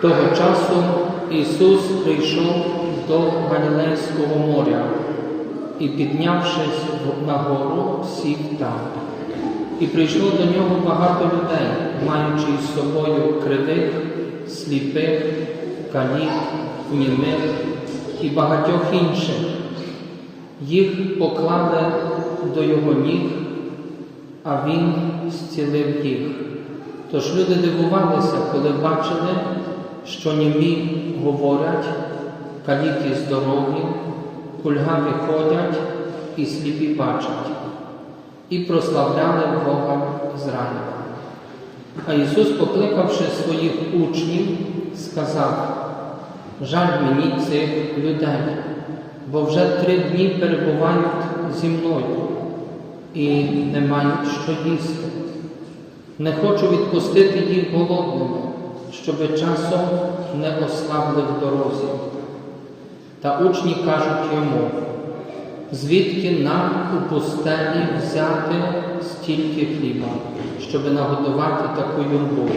Того часу Ісус прийшов до Галілейського моря і, піднявшись на гору, сів там. І прийшло до нього багато людей, маючи із собою кривих, сліпих, калік, німих і багатьох інших. Їх поклали до його ніг, а він зцілив їх. Тож люди дивувалися, коли бачили, що німі говорять, каліки здорові, кульгаві ходять і сліпі бачать, і прославляли Бога Ізраїля. А Ісус, покликавши своїх учнів, сказав: Жаль мені цих людей, бо вже три дні перебувають зі мною і не мають що їсти. Не хочу відпустити їх голодними, щоби часом не ослабли в дорозі. Та учні кажуть йому, звідки нам у пустелі взяти стільки хліба, щоби нагодувати таку юрбу.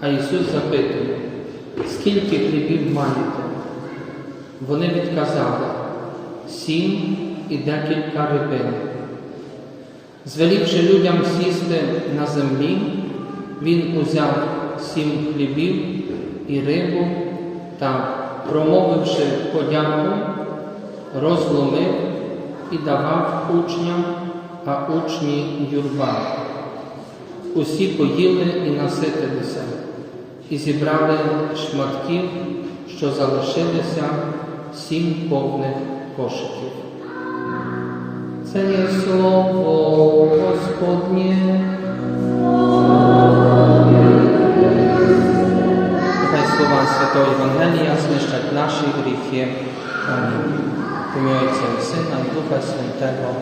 А Ісус запитує, скільки хлібів маєте? Вони відказали сім і декілька рибин. Звелівши людям сісти на землі, він узяв сім хлібів і рибу та, промовивши подяку, розломив і давав учням, а учні юрба. Усі поїли і наситилися, і зібрали шматків, що залишилися сім повних кошиків. Це є слово Господнє. Слова Святого Євангелія знищать наші гріхи. Ім'я Отця і Сина і Духа Святого.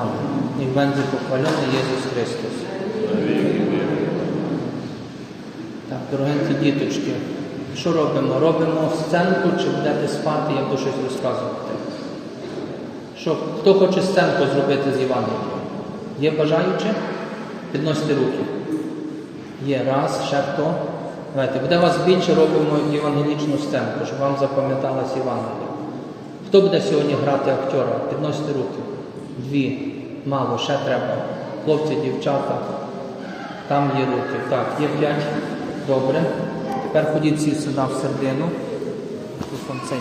Амінь. І буде похвалений Єсус Христос. Так, дорогенькі діточки, що робимо? Робимо сценку чи будете спати, я буду щось розказувати. Що, хто хоче сценку зробити з Євангелієм? Є бажаючі? Підносите руки. Є раз, ще хто. Давайте, буде вас більше, робимо євангелічну сценку, щоб вам запам'яталась Євангелія. Хто буде сьогодні грати актера? Підносите руки. Дві. Мало, ще треба. Хлопці, дівчата. Там є руки. Так, є п'ять. Добре. Тепер ходіть всі сюди в середину. Тут вам цей.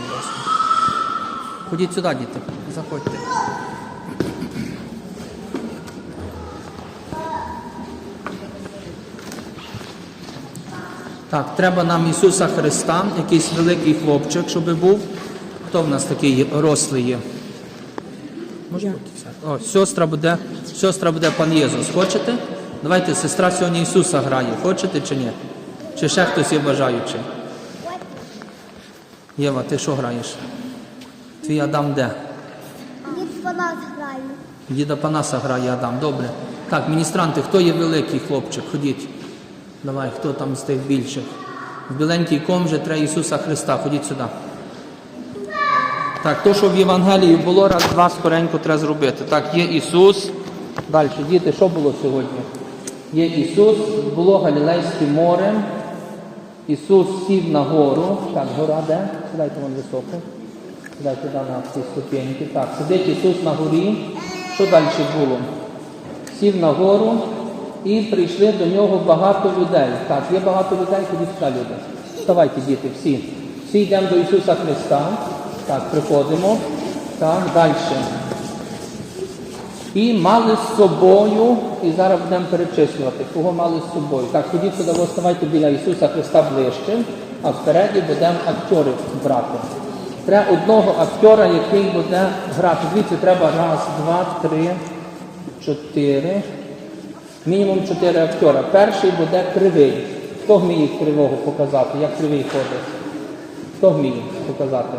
Ходіть сюди, діти, заходьте. Так, треба нам Ісуса Христа, якийсь великий хлопчик, щоб був. Хто в нас такий рослий є? Може бути. О, сестра буде, сестра буде пан Єсус. Хочете? Давайте, сестра сьогодні Ісуса грає. Хочете чи ні? Чи ще хтось є бажаючий? Єва, ти що граєш? Твій Адам де? Дід по нас грає. Діда Панаса грає Адам. Добре. Так, міністранти, хто є великий хлопчик? Ходіть. Давай, хто там з тих більших? В біленький ком же треба Ісуса Христа. Ходіть сюди. Так, то, що в Євангелії було, раз, два скоренько треба зробити. Так, є Ісус. Далі, діти, що було сьогодні? Є Ісус, було Галілейське море. Ісус сів на гору. Так, гора де? Сідайте вон високо. Сідайте туди на ці ступеньки. Так, сидить Ісус на горі. Що далі було? Сів на гору і прийшли до нього багато людей. Так, є багато людей, ходіть сюди, люди. Вставайте, діти, всі. Всі йдемо до Ісуса Христа. Так, приходимо. Так, далі. І мали з собою, і зараз будемо перечислювати, кого мали з собою. Так, ходіть сюди, ви ставайте біля Ісуса Христа ближче, а впереді будемо акторів брати. Треба одного актора, який буде грати. Дивіться, треба раз, два, три, чотири. Мінімум чотири актора. Перший буде кривий. Хто вміє кривого показати? Як кривий ходить? Хто вміє показати?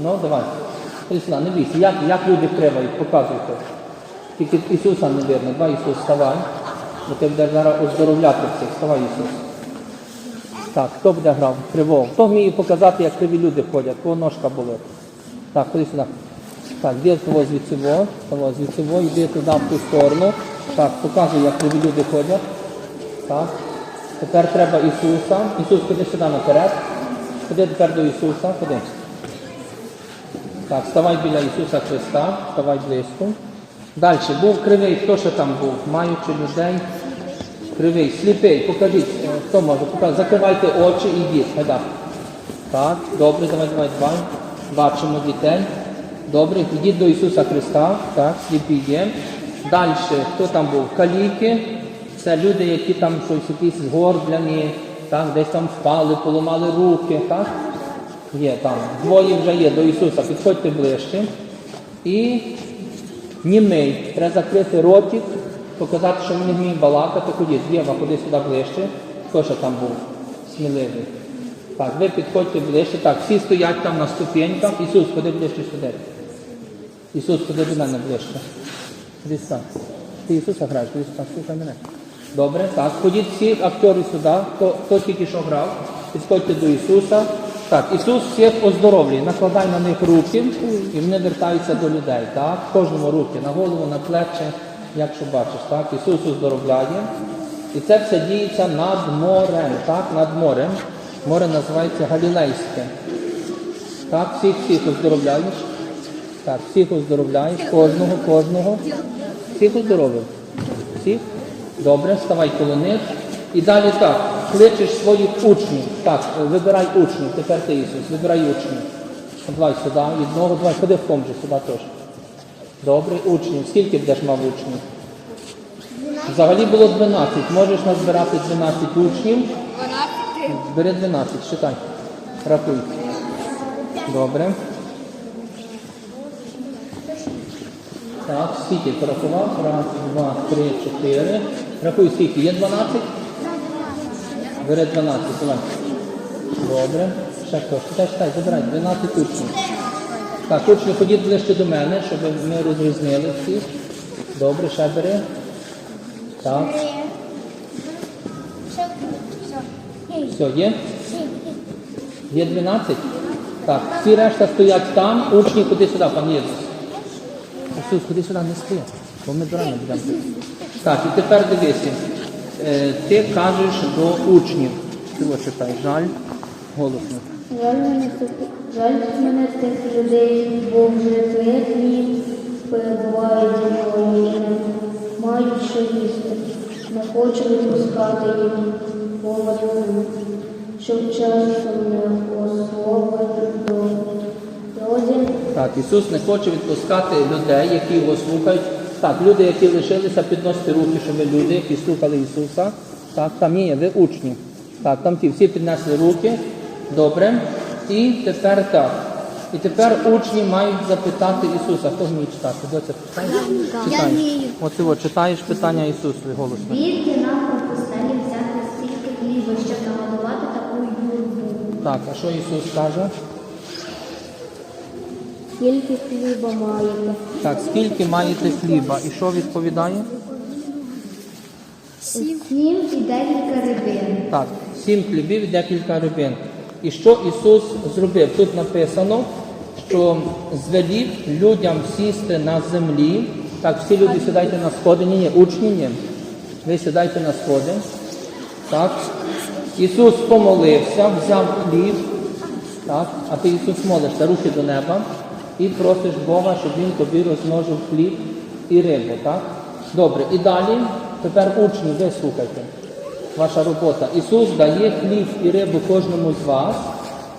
Ну, давай. Сюди, не бійся. Як, як люди кривають, показуйте. Тільки Ісуса не видно. Давай, Ісус, вставай. Бо ти будеш зараз оздоровляти всіх. Вставай, Ісус. Так, хто буде грав? Кривого. Хто вміє показати, як криві люди ходять? Кого ножка болить? Так, сюди. Так, де того звідси того звідси йди туди в ту сторону. Так, показуй, як криві люди ходять. Так. Тепер треба Ісуса. Ісус, ходи сюди наперед. Ходи тепер до Ісуса, ходи. Так, ставай біля Ісуса Христа, ставай близько. Далі, був кривий, хто ще там був? Маючи людей. Кривий, сліпий, покажіть, е, хто може, покажіть. Закривайте очі і йдіть. Гайда. Так, добре, давай, давай, давай. Бачимо дітей. Добре, йдіть до Ісуса Христа. Так, сліпі є. Далі, хто там був? Каліки. Це люди, які там щось якісь згорбляні, так, десь там впали, поламали руки. Так? Є там. Двоє вже є до Ісуса. Підходьте ближче. І німий. Треба закрити ротик, показати, що він не вміє балакати. Ходіть, Єва, ходи сюди ближче. Хто ще там був? Сміливий. Так, ви підходьте ближче. Так, всі стоять там на ступеньках. Ісус, ходи ближче сюди. Ісус, ходи до мене ближче. Сюди. Ти Ісуса граєш, сюди, слухай мене. Добре, так. Ходіть всі актори сюди. Хто, хто тільки що грав, підходьте до Ісуса. Так, Ісус всіх оздоровлює, накладай на них руки, і вони вертаються до людей. Так, кожному руки, на голову, на плечі, як що бачиш, так, Ісус оздоровляє. І це все діється над морем, так, над морем. Море називається Галілейське. Так, всіх всіх оздоровляєш. Так, всіх оздоровляєш, кожного, кожного. Всіх оздоровив. Всіх? Добре, ставай коло них. І далі так, кличеш своїх учнів. Так, вибирай учнів. Тепер ти Ісус, вибирай учнів. Давай сюди, одного, давай, ходи в ком же, сюди теж. Добре, учнів. Скільки будеш мав учнів? Взагалі було 12. Можеш назбирати 12 учнів. 12. Бери 12, читай. Рахуй. Добре. Так, скільки порахував? Раз, два, три, чотири. Рахуй скільки. Є 12? Бери 12, давай. Добре. Ще хто? Читай, читай, забирай. 12 учнів. Так, учні, ходіть ближче до мене, щоб ми розрізнили всіх. Добре, ще бери. Так, все, є? Є 12? Так, всі решта стоять там, учні, ходи сюди, пан Єсус. Ісус, ходи сюди, не спи, бо ми дорано будемо. Так, і тепер дивися. Е, ти кажеш до учнів. Ти ось читай, жаль, голосно. Жаль мене, жаль мене тих людей, бо вже три дні перебувають зі мною мають що їсти. Не хочу відпускати їм поводу, щоб часом не послухати до. Так, Ісус не хоче відпускати людей, які його слухають. Так, люди, які лишилися, підносити руки, що ви люди, які слухали Ісуса. Так, там є, ви учні. Так, там ті всі піднесли руки. Добре. І тепер так. І тепер учні мають запитати Ісуса. Хто вміє читати? Доця, читаєш? Читаєш. Оце от, читаєш питання Ісусу голосно. Звідки нам у взяти стільки хліба, щоб нагодувати таку юрбу? Так, а що Ісус каже? Скільки хліба маєте? Так, скільки маєте хліба? І що відповідає? Сім і декілька рибин. Так, сім хлібів і декілька рибин. І що Ісус зробив? Тут написано, що звелів людям сісти на землі. Так, всі люди сідайте на сходи. Ні, ні, учні ні. Ви сідайте на сходи. Так. Ісус помолився, взяв хліб. Так, а ти Ісус молишся, руки до неба і просиш Бога, щоб Він тобі розмножив хліб і рибу. Так? Добре, і далі тепер учні, ви слухайте. Ваша робота. Ісус дає хліб і рибу кожному з вас,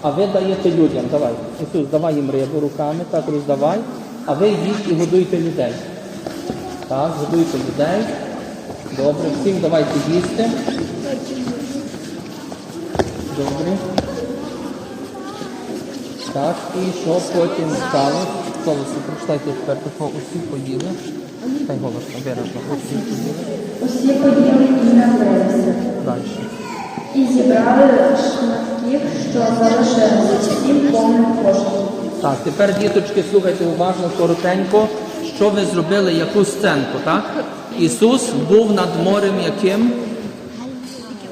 а ви даєте людям. Давай. Ісус, давай їм рибу руками, так роздавай, а ви йдіть і годуйте людей. Так, годуйте людей. Добре, всім давайте їсти. Добре. Так, і що потім стало? Голосно, прочитайте тепер, тако усі поїли. Та й голосно, виражно, усі поїли. Усі поділи і напилися, Далі. і зібрали шматків, що залишилися, сім повних коштів. Так, тепер, діточки, слухайте уважно, коротенько, що ви зробили, яку сценку, так? Ісус був над морем яким?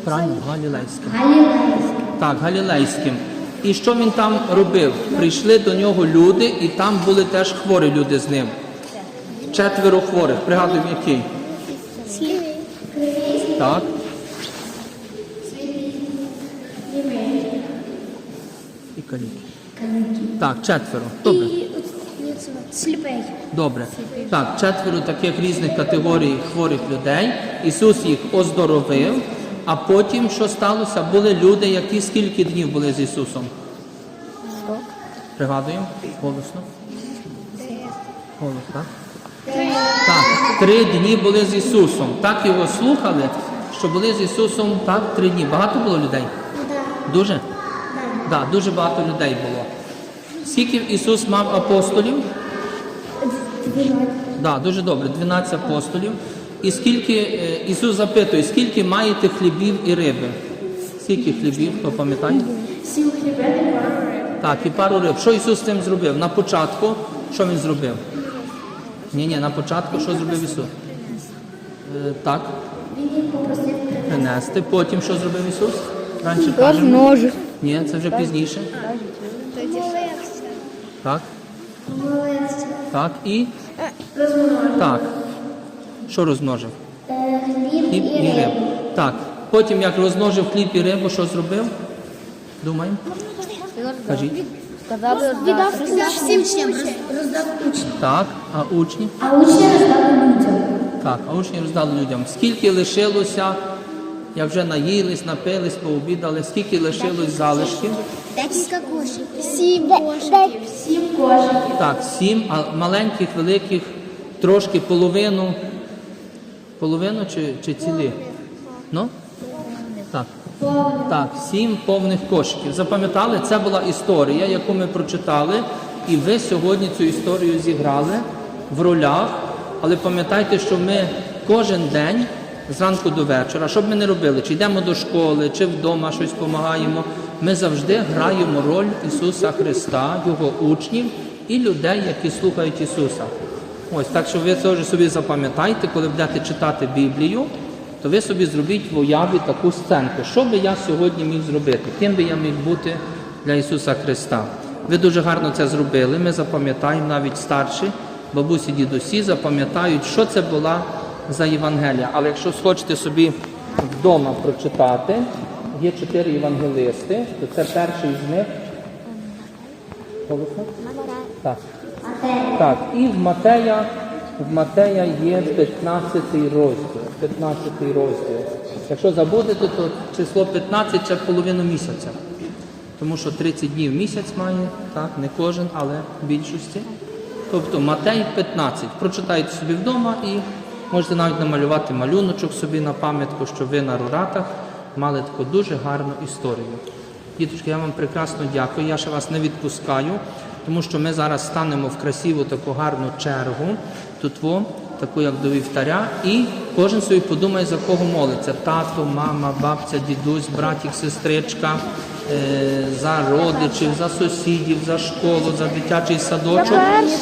Правильно, Галілейським. Так, Галілейським. І що він там робив? Прийшли до нього люди, і там були теж хворі люди з ним. Четверо хворих. Пригадуємо, який? Так. І каліки. Так, четверо. Добре. Сліпий. Добре. Так, четверо таких різних категорій хворих людей. Ісус їх оздоровив, а потім що сталося? Були люди, які скільки днів були з Ісусом? Пригадуємо? Голосно. Голос, так? Так, три дні були з Ісусом. Так його слухали, що були з Ісусом так три дні. Багато було людей? Дуже? Так, да, дуже багато людей було. Скільки Ісус мав апостолів? Да, дуже добре, 12 апостолів. І скільки е, Ісус запитує, скільки маєте хлібів і риби? Скільки хлібів, хто пам'ятає? Сім хлібет і пару риб. Так, і пару риб. Що Ісус з цим зробив? На початку, що Він зробив? Ні, ні, на початку що зробив Ісус? Е, так, Він їх попросив принести. Потім що зробив Ісус? Раніше кажемо. Ні, це вже пізніше. Так, Молився. так і. Так. Що розмножив? Е, Хліб і і рибу. Так. Потім, як розмножив хліб і рибу, що зробив? Думаємо? Кажіть. Віддав всім чим. Роздав учням. Так, а учні? А учні роздали людям. Так, а учні роздали людям. Скільки лишилося, як вже наїлись, напились, пообідали, скільки лишилось залишків? Декілька кошиків. Сім кошиків. Сім кошиків. Так, сім, а маленьких, великих, трошки половину. Половину чи, чи цілі? Ну? Так. Так, сім повних кошиків. Запам'ятали, це була історія, яку ми прочитали, і ви сьогодні цю історію зіграли в ролях. Але пам'ятайте, що ми кожен день зранку до вечора, що б ми не робили, чи йдемо до школи, чи вдома щось допомагаємо, ми завжди граємо роль Ісуса Христа, Його учнів і людей, які слухають Ісуса. Ось так що ви це вже собі запам'ятайте, коли будете читати Біблію, то ви собі зробіть в уяві таку сценку. Що би я сьогодні міг зробити? Ким би я міг бути для Ісуса Христа? Ви дуже гарно це зробили. Ми запам'ятаємо навіть старші, бабусі, дідусі запам'ятають, що це була за Євангелія. Але якщо схочете собі вдома прочитати, є чотири євангелисти, то це перший з них. Голосно? Так. Так, і в Матея, в Матея є 15 розділ. 15 розділ. Якщо забудете, то число 15 це половину місяця. Тому що 30 днів місяць має, так, не кожен, але в більшості. Тобто Матей 15. Прочитайте собі вдома і можете навіть намалювати малюночок собі на пам'ятку, що ви на руратах мали таку дуже гарну історію. Діточки, я вам прекрасно дякую. Я ще вас не відпускаю, тому що ми зараз станемо в красиву таку гарну чергу, тут во, таку як до вівтаря, і кожен собі подумає, за кого молиться. Тато, мама, бабця, дідусь, братик, сестричка, е, за родичів, за сусідів, за школу, за дитячий садочок.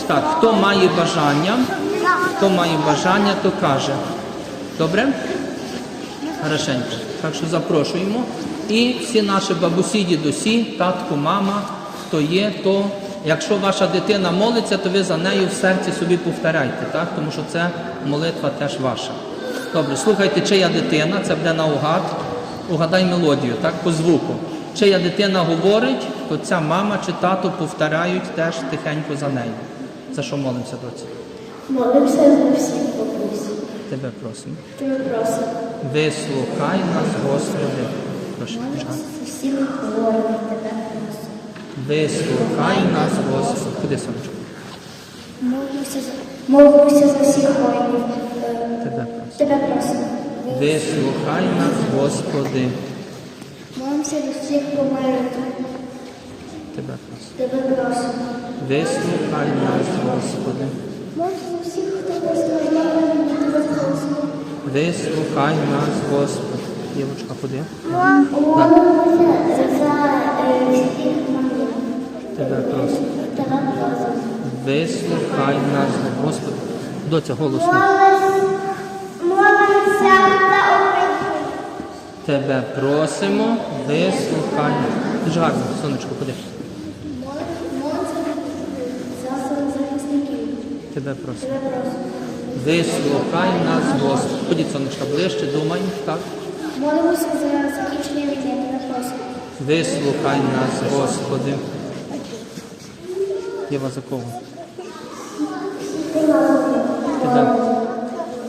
Так, хто має бажання, хто має бажання, то каже. Добре? Хорошенько. Так що запрошуємо. І всі наші бабусі, дідусі, татко, мама, хто є, то якщо ваша дитина молиться, то ви за нею в серці собі повторяйте, так? тому що це молитва теж ваша. Добре, слухайте, чия дитина, це буде наугад. Угадай мелодію, так, по звуку. Чия дитина говорить, то ця мама чи тато повторяють теж тихенько за нею. За що молимося, доці? Молимося за всіх бабусі. Тебе просимо. Тебе просимо. Вислухай нас, Господи. Прошу, Жан. Всіх хворих. Вислухай нас, Господи. Куди сонечко? Молимося за, всіх воїнів. Е, Тебе просимо. Вислухай нас, Господи. Молимося за всіх померлих. Тебе просимо. Тебе просимо. Вислухай нас, Господи. Молимося за всіх, хто постраждав, тебе просимо. Вислухай нас, Господи. Євочка, куди? Молимося за всіх. Тебе просимо. Вислухай нас, Господи. Доця, голосно. Молимося Тебе просимо, вислухай. нас. Дуже гарно, сонечко, ходи. Тебе просимо. Вислухай нас, Господи. Ходіть, сонечка, ближче, думай. Так. Молимося за закінчення війни. Тебе просимо. Вислухай нас, Господи. Єва за кого? Тебе,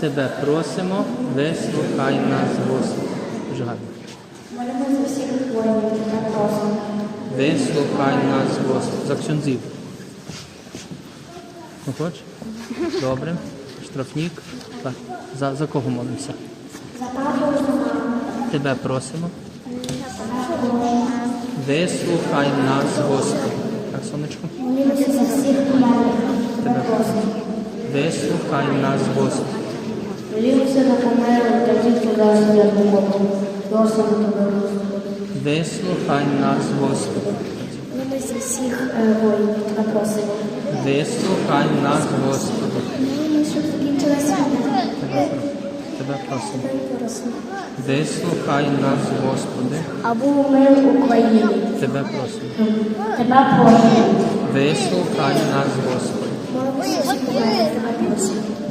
тебе просимо, вислухай нас, Господи. Дуже гарно. Молимо всіх воїнів, тебе просимо. Вислухай нас, Господи. За ксюнзів. Ну хочеш? Добре. Штрафнік. Так. За, за кого молимося? За папу Тебе просимо. Вислухай нас, Господи. Так, сонечко. Молимося за всіх воїнів, тебе просимо. Вислухай нас, Господи. Молимося за померлих та тих, хто зараз є Просимо тебе, Господи. Вислухай нас, Господи. Молимося за всіх е, воїнів, тебе просимо. Вислухай нас, Господи. Молимося, щоб закінчилася війна. Тебе, тебе просимо. Вислухай нас, Господи. Або мир в Україні. Тебе просимо. Тебе просимо. Вислухай нас, Господи.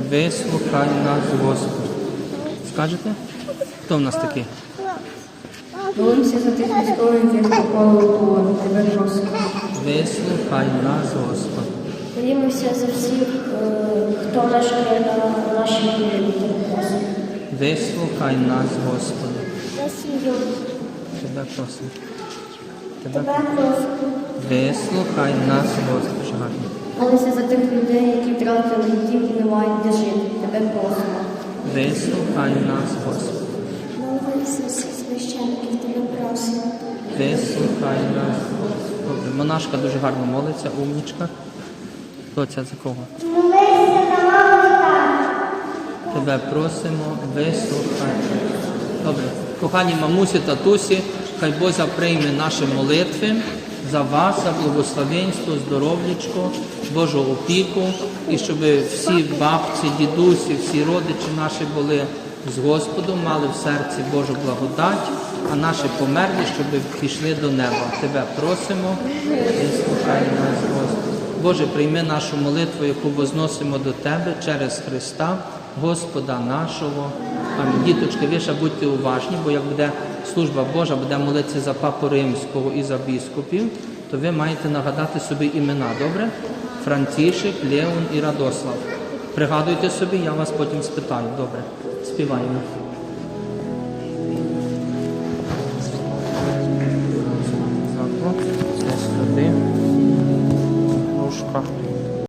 Вислухай нас, Господи. Скажете? Хто в нас такий? Молимося за тих військових, які попали у полон, тебе просимо. Вислухай нас, Господи. Молимося за всіх, е, хто мешкає на нашій просимо. Вислухай нас, Господи. За сім'ю. Тебе просимо. Тебе Тебе просимо. Вислухай нас, Господи. Гарно. Молимося за тих людей, які втратили дім і не мають де жити. Тебе просимо. Вислухай нас, Господи. Молимося всіх священників. Тебе просимо. Вислухай нас. Добре, монашка дуже гарно молиться, умнічка. Хто це за кого? Тебе просимо, вислухай. Добре. Кохані мамусі, татусі, хай Боза прийме наші молитви за вас, за благословенство, здоров'ячко, Божу опіку, і щоб всі бабці, дідусі, всі родичі наші були з Господом, мали в серці Божу благодать, а наші померлі, щоб пішли до неба. Тебе просимо, вислухай нас, Господи. Боже, прийми нашу молитву, яку возносимо до Тебе через Христа, Господа нашого. Амінь. Діточки, ви ще будьте уважні, бо як буде служба Божа, буде молитися за папу римського і за біскупів, то ви маєте нагадати собі імена, добре? Францішик, Леон і Радослав. Пригадуйте собі, я вас потім спитаю. Добре, співаємо.